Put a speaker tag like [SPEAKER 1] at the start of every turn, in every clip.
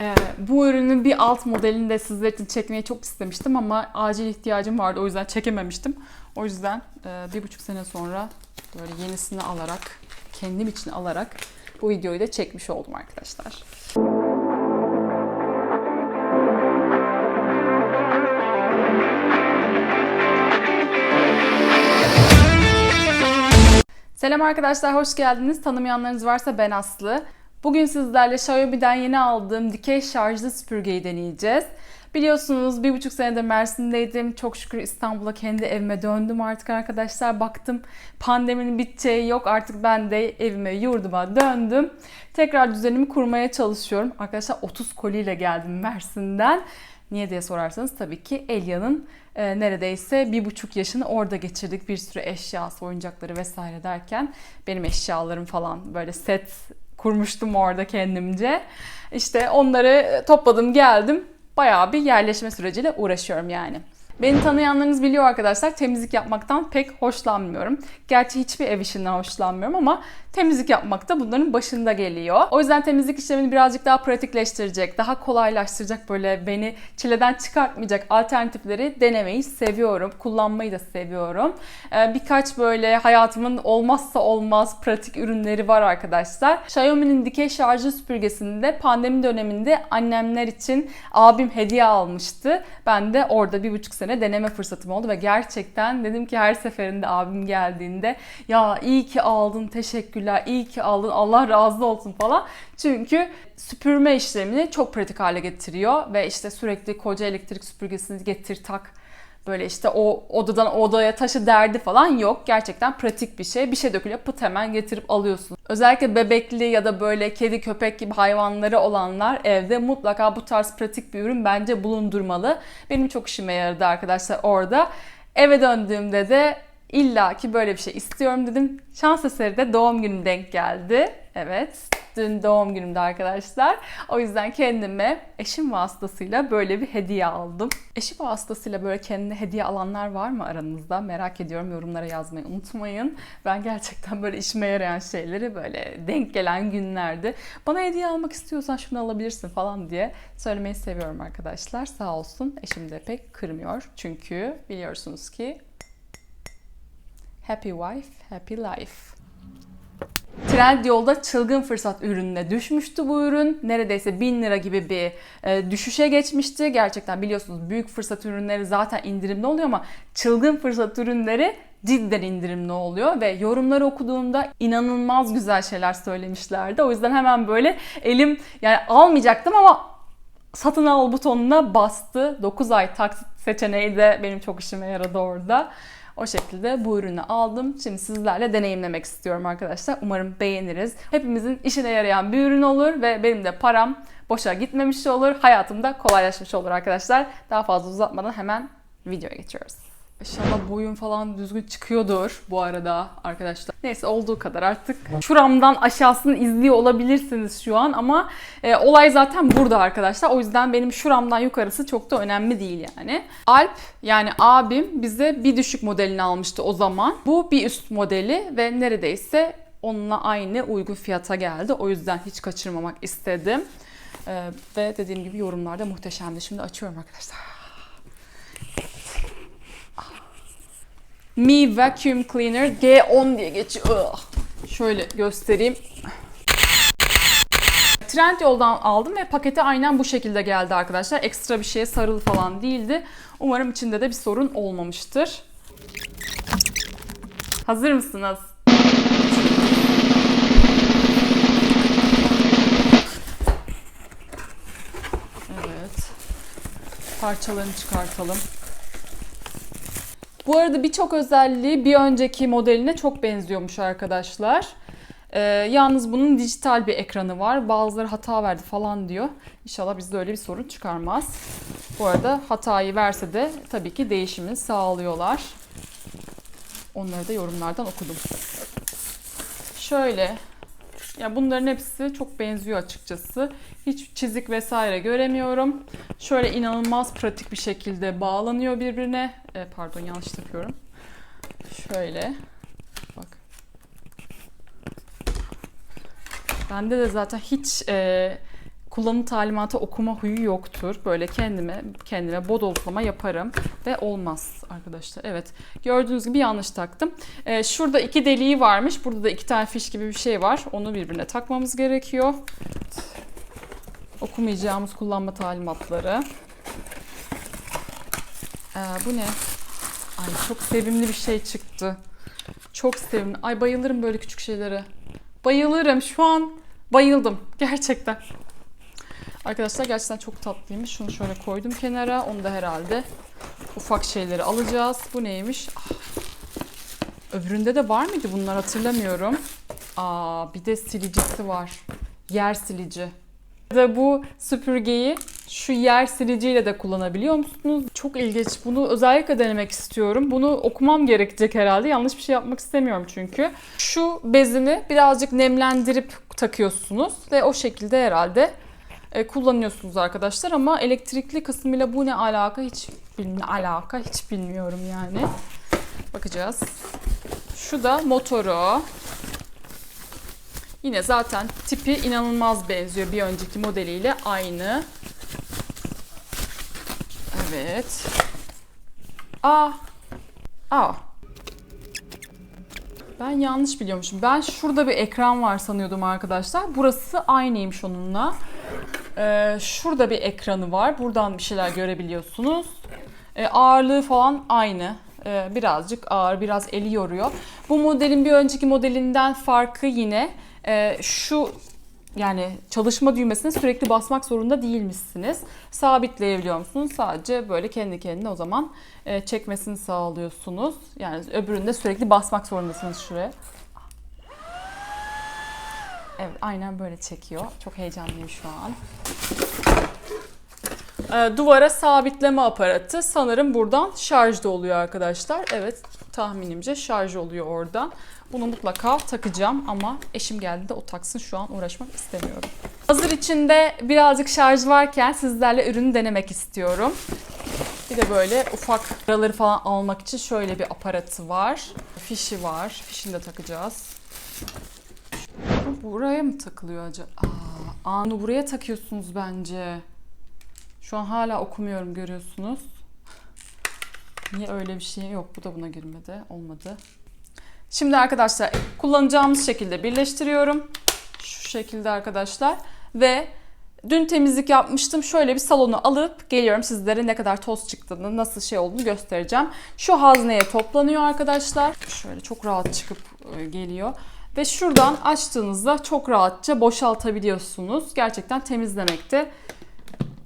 [SPEAKER 1] Ee, bu ürünün bir alt modelini de sizler için çekmeyi çok istemiştim ama acil ihtiyacım vardı o yüzden çekememiştim. O yüzden e, bir buçuk sene sonra böyle yenisini alarak, kendim için alarak bu videoyu da çekmiş oldum arkadaşlar. Selam arkadaşlar, hoş geldiniz. Tanımayanlarınız varsa ben Aslı. Bugün sizlerle Xiaomi'den yeni aldığım dikey şarjlı süpürgeyi deneyeceğiz. Biliyorsunuz bir buçuk senedir Mersin'deydim. Çok şükür İstanbul'a kendi evime döndüm artık arkadaşlar. Baktım pandeminin biteceği yok. Artık ben de evime, yurduma döndüm. Tekrar düzenimi kurmaya çalışıyorum. Arkadaşlar 30 koliyle geldim Mersin'den. Niye diye sorarsanız tabii ki Elya'nın e, neredeyse bir buçuk yaşını orada geçirdik. Bir sürü eşyası, oyuncakları vesaire derken benim eşyalarım falan böyle set kurmuştum orada kendimce. İşte onları topladım geldim. Bayağı bir yerleşme süreciyle uğraşıyorum yani. Beni tanıyanlarınız biliyor arkadaşlar temizlik yapmaktan pek hoşlanmıyorum. Gerçi hiçbir ev işinden hoşlanmıyorum ama temizlik yapmak da bunların başında geliyor. O yüzden temizlik işlemini birazcık daha pratikleştirecek, daha kolaylaştıracak böyle beni çileden çıkartmayacak alternatifleri denemeyi seviyorum. Kullanmayı da seviyorum. Ee, birkaç böyle hayatımın olmazsa olmaz pratik ürünleri var arkadaşlar. Xiaomi'nin dikey şarjlı süpürgesinde pandemi döneminde annemler için abim hediye almıştı. Ben de orada bir buçuk sene deneme fırsatım oldu ve gerçekten dedim ki her seferinde abim geldiğinde ya iyi ki aldın teşekkürler iyi ki aldın Allah razı olsun falan. Çünkü süpürme işlemini çok pratik hale getiriyor ve işte sürekli koca elektrik süpürgesini getir tak böyle işte o odadan odaya taşı derdi falan yok. Gerçekten pratik bir şey. Bir şey dökülüyor pıt hemen getirip alıyorsun. Özellikle bebekli ya da böyle kedi köpek gibi hayvanları olanlar evde mutlaka bu tarz pratik bir ürün bence bulundurmalı. Benim çok işime yaradı arkadaşlar orada. Eve döndüğümde de illa ki böyle bir şey istiyorum dedim. Şans eseri de doğum günüm denk geldi. Evet, dün doğum günümde arkadaşlar. O yüzden kendime eşim vasıtasıyla böyle bir hediye aldım. Eşim vasıtasıyla böyle kendine hediye alanlar var mı aranızda? Merak ediyorum. Yorumlara yazmayı unutmayın. Ben gerçekten böyle işime yarayan şeyleri böyle denk gelen günlerde bana hediye almak istiyorsan şunu alabilirsin falan diye söylemeyi seviyorum arkadaşlar. Sağ olsun. Eşim de pek kırmıyor. Çünkü biliyorsunuz ki Happy Wife, Happy Life. Trendyol'da çılgın fırsat ürününe düşmüştü bu ürün. Neredeyse 1000 lira gibi bir e, düşüşe geçmişti. Gerçekten biliyorsunuz büyük fırsat ürünleri zaten indirimli oluyor ama çılgın fırsat ürünleri cidden indirimli oluyor ve yorumları okuduğumda inanılmaz güzel şeyler söylemişlerdi. O yüzden hemen böyle elim yani almayacaktım ama satın al butonuna bastı. 9 ay taksit seçeneği de benim çok işime yaradı orada. O şekilde bu ürünü aldım. Şimdi sizlerle deneyimlemek istiyorum arkadaşlar. Umarım beğeniriz. Hepimizin işine yarayan bir ürün olur ve benim de param boşa gitmemiş olur. Hayatım da kolaylaşmış olur arkadaşlar. Daha fazla uzatmadan hemen videoya geçiyoruz. İnşallah boyun falan düzgün çıkıyordur bu arada arkadaşlar. Neyse olduğu kadar artık. Şuramdan aşağısını izliyor olabilirsiniz şu an ama e, olay zaten burada arkadaşlar. O yüzden benim şuramdan yukarısı çok da önemli değil yani. Alp yani abim bize bir düşük modelini almıştı o zaman. Bu bir üst modeli ve neredeyse onunla aynı uygun fiyata geldi. O yüzden hiç kaçırmamak istedim. E, ve dediğim gibi yorumlarda muhteşemdi. Şimdi açıyorum arkadaşlar. Mi Vacuum Cleaner G10 diye geçiyor. Şöyle göstereyim. Trendyol'dan aldım ve paketi aynen bu şekilde geldi arkadaşlar. Ekstra bir şeye sarılı falan değildi. Umarım içinde de bir sorun olmamıştır. Hazır mısınız? Evet. Parçalarını çıkartalım. Bu arada birçok özelliği bir önceki modeline çok benziyormuş arkadaşlar. Ee, yalnız bunun dijital bir ekranı var. Bazıları hata verdi falan diyor. İnşallah bizde öyle bir sorun çıkarmaz. Bu arada hatayı verse de tabii ki değişimini sağlıyorlar. Onları da yorumlardan okudum. Şöyle ya bunların hepsi çok benziyor açıkçası. Hiç çizik vesaire göremiyorum. Şöyle inanılmaz pratik bir şekilde bağlanıyor birbirine. E, pardon yanlış takıyorum. Şöyle. Bak. Bende de zaten hiç e, kullanım talimatı okuma huyu yoktur. Böyle kendime kendime bodozlama yaparım ve olmaz arkadaşlar. Evet gördüğünüz gibi yanlış taktım. Ee, şurada iki deliği varmış. Burada da iki tane fiş gibi bir şey var. Onu birbirine takmamız gerekiyor. Evet. Okumayacağımız kullanma talimatları. Ee, bu ne? Ay çok sevimli bir şey çıktı. Çok sevimli. Ay bayılırım böyle küçük şeylere. Bayılırım. Şu an bayıldım. Gerçekten. Arkadaşlar gerçekten çok tatlıymış. Şunu şöyle koydum kenara. Onu da herhalde ufak şeyleri alacağız. Bu neymiş? Ah. Öbüründe de var mıydı bunlar hatırlamıyorum. Aa, bir de silicisi var. Yer silici. Ve bu süpürgeyi şu yer siliciyle de kullanabiliyor musunuz? Çok ilginç. Bunu özellikle denemek istiyorum. Bunu okumam gerekecek herhalde. Yanlış bir şey yapmak istemiyorum çünkü. Şu bezini birazcık nemlendirip takıyorsunuz ve o şekilde herhalde e, kullanıyorsunuz arkadaşlar ama elektrikli kısmıyla bu ne alaka hiç bilmi alaka hiç bilmiyorum yani. Bakacağız. Şu da motoru. Yine zaten tipi inanılmaz benziyor bir önceki modeliyle aynı. Evet. Aa. Aa. Ben yanlış biliyormuşum. Ben şurada bir ekran var sanıyordum arkadaşlar. Burası aynıymış onunla. Ee, şurada bir ekranı var. Buradan bir şeyler görebiliyorsunuz. Ee, ağırlığı falan aynı. Ee, birazcık ağır, biraz eli yoruyor. Bu modelin bir önceki modelinden farkı yine e, şu yani çalışma düğmesine sürekli basmak zorunda değilmişsiniz. Sabitleyebiliyor musunuz? Sadece böyle kendi kendine o zaman e, çekmesini sağlıyorsunuz. Yani öbüründe sürekli basmak zorundasınız şuraya. Evet aynen böyle çekiyor. Çok heyecanlıyım şu an. Ee, duvara sabitleme aparatı sanırım buradan şarjda oluyor arkadaşlar. Evet tahminimce şarj oluyor oradan. Bunu mutlaka takacağım ama eşim geldi de o taksın şu an uğraşmak istemiyorum. Hazır içinde birazcık şarj varken sizlerle ürünü denemek istiyorum. Bir de böyle ufak paraları falan almak için şöyle bir aparatı var. Fişi var. Fişini de takacağız. Bu buraya mı takılıyor acaba? Aa, anı buraya takıyorsunuz bence. Şu an hala okumuyorum görüyorsunuz. Niye öyle bir şey yok? Bu da buna girmedi. Olmadı. Şimdi arkadaşlar kullanacağımız şekilde birleştiriyorum. Şu şekilde arkadaşlar. Ve dün temizlik yapmıştım. Şöyle bir salonu alıp geliyorum sizlere ne kadar toz çıktığını, nasıl şey olduğunu göstereceğim. Şu hazneye toplanıyor arkadaşlar. Şöyle çok rahat çıkıp e, geliyor. Ve şuradan açtığınızda çok rahatça boşaltabiliyorsunuz. Gerçekten temizlemekte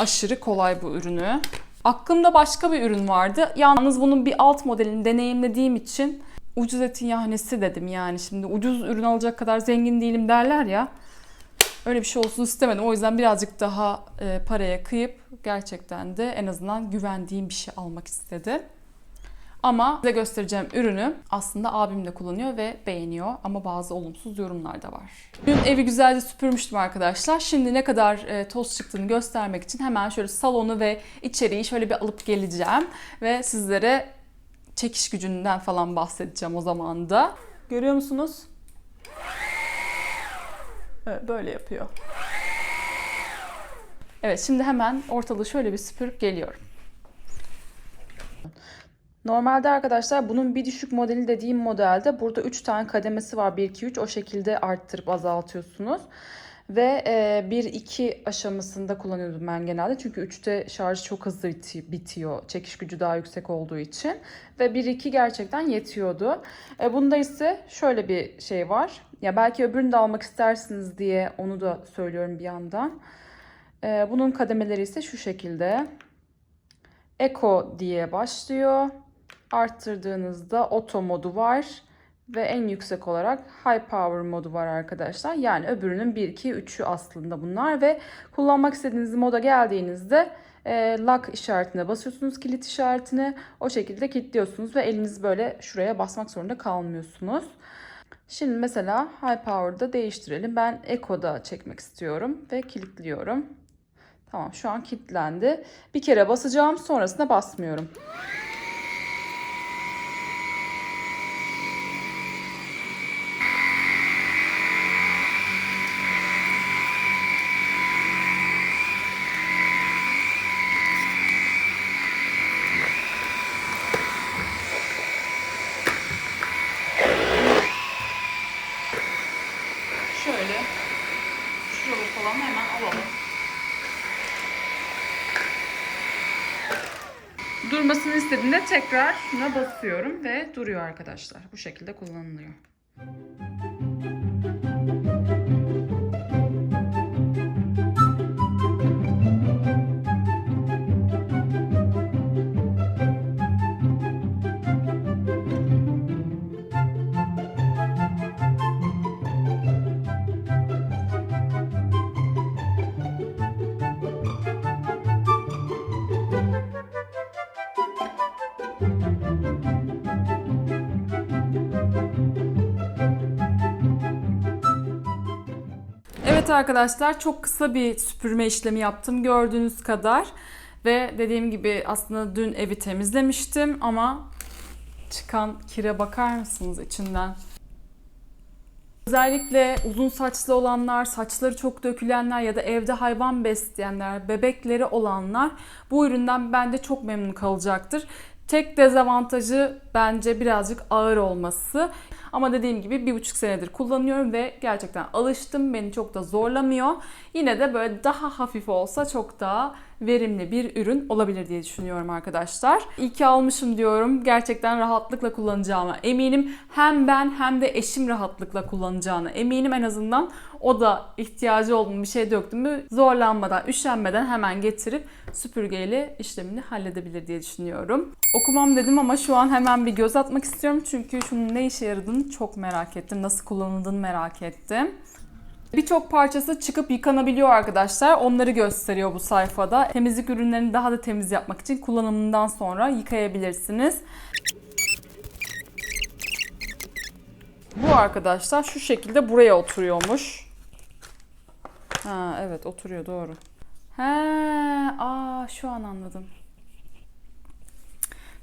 [SPEAKER 1] aşırı kolay bu ürünü. Aklımda başka bir ürün vardı. Yalnız bunun bir alt modelini deneyimlediğim için ucuz etin yahnesi dedim yani. Şimdi ucuz ürün alacak kadar zengin değilim derler ya. Öyle bir şey olsun istemedim. O yüzden birazcık daha e, paraya kıyıp gerçekten de en azından güvendiğim bir şey almak istedim. Ama size göstereceğim ürünü aslında abim de kullanıyor ve beğeniyor ama bazı olumsuz yorumlar da var. Dün evi güzelce süpürmüştüm arkadaşlar. Şimdi ne kadar e, toz çıktığını göstermek için hemen şöyle salonu ve içeriği şöyle bir alıp geleceğim ve sizlere çekiş gücünden falan bahsedeceğim o zaman da. Görüyor musunuz? Evet, böyle yapıyor. Evet şimdi hemen ortalığı şöyle bir süpürüp geliyorum. Normalde arkadaşlar bunun bir düşük modeli dediğim modelde burada 3 tane kademesi var. 1, 2, 3 o şekilde arttırıp azaltıyorsunuz. Ve 1-2 aşamasında kullanıyordum ben genelde. Çünkü 3'te şarj çok hızlı bitiyor. Çekiş gücü daha yüksek olduğu için. Ve 1-2 gerçekten yetiyordu. E, bunda ise şöyle bir şey var. Ya belki öbürünü de almak istersiniz diye onu da söylüyorum bir yandan. E, bunun kademeleri ise şu şekilde. Eco diye başlıyor. Arttırdığınızda Auto modu var ve en yüksek olarak High Power modu var arkadaşlar. Yani öbürünün 1, 2, 3'ü aslında bunlar ve kullanmak istediğiniz moda geldiğinizde e, lock işaretine basıyorsunuz kilit işaretine o şekilde kilitliyorsunuz ve eliniz böyle şuraya basmak zorunda kalmıyorsunuz. Şimdi mesela High Power'da değiştirelim. Ben Eco'da çekmek istiyorum ve kilitliyorum. Tamam şu an kilitlendi. Bir kere basacağım sonrasında basmıyorum. pişiyorlar falan hemen alalım. Durmasını istediğinde tekrar buna basıyorum ve duruyor arkadaşlar. Bu şekilde kullanılıyor. Evet arkadaşlar çok kısa bir süpürme işlemi yaptım gördüğünüz kadar. Ve dediğim gibi aslında dün evi temizlemiştim ama çıkan kire bakar mısınız içinden? Özellikle uzun saçlı olanlar, saçları çok dökülenler ya da evde hayvan besleyenler, bebekleri olanlar bu üründen bence çok memnun kalacaktır. Tek dezavantajı bence birazcık ağır olması. Ama dediğim gibi bir buçuk senedir kullanıyorum ve gerçekten alıştım. Beni çok da zorlamıyor. Yine de böyle daha hafif olsa çok daha verimli bir ürün olabilir diye düşünüyorum arkadaşlar. İyi ki almışım diyorum. Gerçekten rahatlıkla kullanacağıma eminim. Hem ben hem de eşim rahatlıkla kullanacağına eminim. En azından o da ihtiyacı olduğum bir şey döktü mü zorlanmadan, üşenmeden hemen getirip süpürgeyle işlemini halledebilir diye düşünüyorum. Okumam dedim ama şu an hemen bir göz atmak istiyorum. Çünkü şunun ne işe yaradığını çok merak ettim. Nasıl kullanıldığını merak ettim. Birçok parçası çıkıp yıkanabiliyor arkadaşlar. Onları gösteriyor bu sayfada. Temizlik ürünlerini daha da temiz yapmak için kullanımından sonra yıkayabilirsiniz. Bu arkadaşlar şu şekilde buraya oturuyormuş. Ha evet oturuyor doğru. He, aa şu an anladım.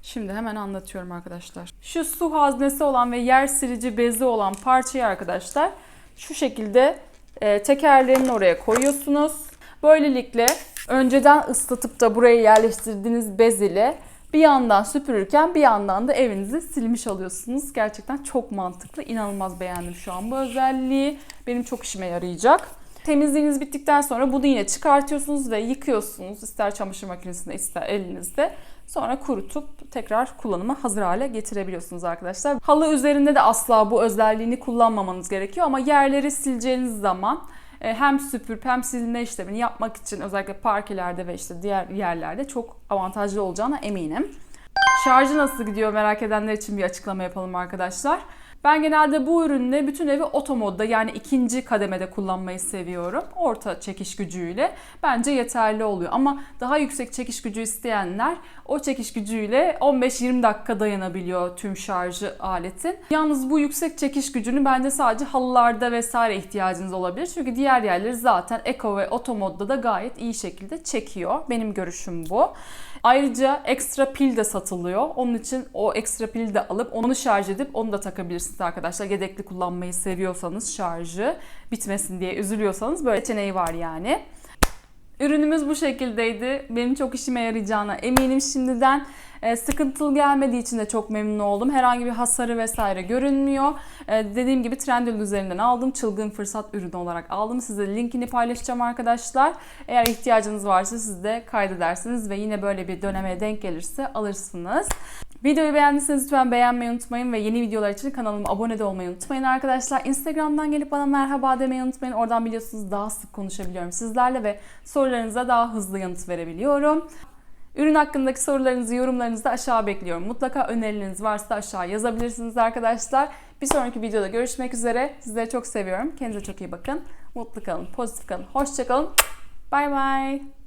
[SPEAKER 1] Şimdi hemen anlatıyorum arkadaşlar. Şu su haznesi olan ve yer silici bezi olan parçayı arkadaşlar şu şekilde e, tekerlerin oraya koyuyorsunuz. Böylelikle önceden ıslatıp da buraya yerleştirdiğiniz bez ile bir yandan süpürürken bir yandan da evinizi silmiş alıyorsunuz. Gerçekten çok mantıklı. İnanılmaz beğendim şu an bu özelliği. Benim çok işime yarayacak. Temizliğiniz bittikten sonra bunu yine çıkartıyorsunuz ve yıkıyorsunuz. İster çamaşır makinesinde ister elinizde. Sonra kurutup tekrar kullanıma hazır hale getirebiliyorsunuz arkadaşlar. Halı üzerinde de asla bu özelliğini kullanmamanız gerekiyor ama yerleri sileceğiniz zaman e, hem süpürüp hem silme işlemini yapmak için özellikle parkelerde ve işte diğer yerlerde çok avantajlı olacağına eminim. Şarjı nasıl gidiyor merak edenler için bir açıklama yapalım arkadaşlar. Ben genelde bu ürünle bütün evi oto modda yani ikinci kademede kullanmayı seviyorum. Orta çekiş gücüyle bence yeterli oluyor. Ama daha yüksek çekiş gücü isteyenler o çekiş gücüyle 15-20 dakika dayanabiliyor tüm şarjı aletin. Yalnız bu yüksek çekiş gücünü bence sadece halılarda vesaire ihtiyacınız olabilir. Çünkü diğer yerleri zaten Eco ve Auto modda da gayet iyi şekilde çekiyor. Benim görüşüm bu. Ayrıca ekstra pil de satılıyor. Onun için o ekstra pili de alıp onu şarj edip onu da takabilirsiniz arkadaşlar. Yedekli kullanmayı seviyorsanız şarjı bitmesin diye üzülüyorsanız böyle seçeneği var yani. Ürünümüz bu şekildeydi. Benim çok işime yarayacağına eminim şimdiden. E, sıkıntılı gelmediği için de çok memnun oldum. Herhangi bir hasarı vesaire görünmüyor. E, dediğim gibi Trendyol üzerinden aldım. Çılgın fırsat ürünü olarak aldım. Size linkini paylaşacağım arkadaşlar. Eğer ihtiyacınız varsa siz de kaydedersiniz ve yine böyle bir döneme denk gelirse alırsınız. Videoyu beğendiyseniz lütfen beğenmeyi unutmayın ve yeni videolar için kanalıma abone de olmayı unutmayın arkadaşlar. Instagram'dan gelip bana merhaba demeyi unutmayın. Oradan biliyorsunuz daha sık konuşabiliyorum sizlerle ve sorularınıza daha hızlı yanıt verebiliyorum. Ürün hakkındaki sorularınızı, yorumlarınızı da aşağı bekliyorum. Mutlaka önerileriniz varsa aşağı yazabilirsiniz arkadaşlar. Bir sonraki videoda görüşmek üzere. Sizleri çok seviyorum. Kendinize çok iyi bakın. Mutlu kalın, pozitif kalın, hoşça kalın. Bay bay.